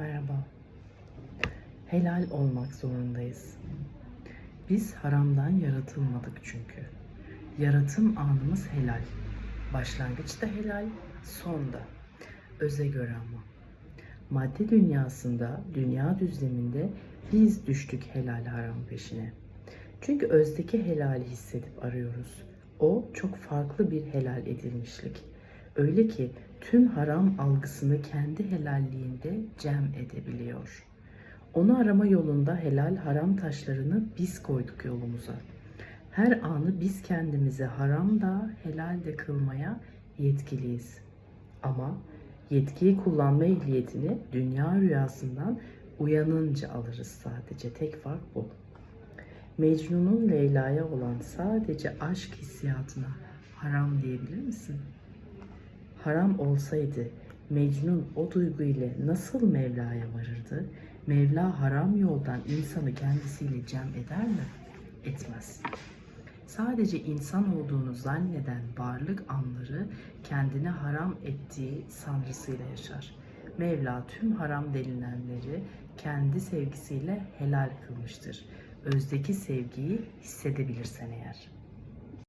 Merhaba. Helal olmak zorundayız. Biz haramdan yaratılmadık çünkü. Yaratım anımız helal. Başlangıçta helal, son da. Öze göre ama. Madde dünyasında, dünya düzleminde biz düştük helal haram peşine. Çünkü özdeki helali hissedip arıyoruz. O çok farklı bir helal edilmişlik. Öyle ki tüm haram algısını kendi helalliğinde cem edebiliyor. Onu arama yolunda helal haram taşlarını biz koyduk yolumuza. Her anı biz kendimize haram da helal de kılmaya yetkiliyiz. Ama yetkiyi kullanma ehliyetini dünya rüyasından uyanınca alırız sadece. Tek fark bu. Mecnun'un Leyla'ya olan sadece aşk hissiyatına haram diyebilir misin? Haram olsaydı Mecnun o duygu ile nasıl Mevla'ya varırdı? Mevla haram yoldan insanı kendisiyle cem eder mi? Etmez. Sadece insan olduğunu zanneden varlık anları kendine haram ettiği sanrısıyla yaşar. Mevla tüm haram denilenleri kendi sevgisiyle helal kılmıştır. Özdeki sevgiyi hissedebilirsen eğer.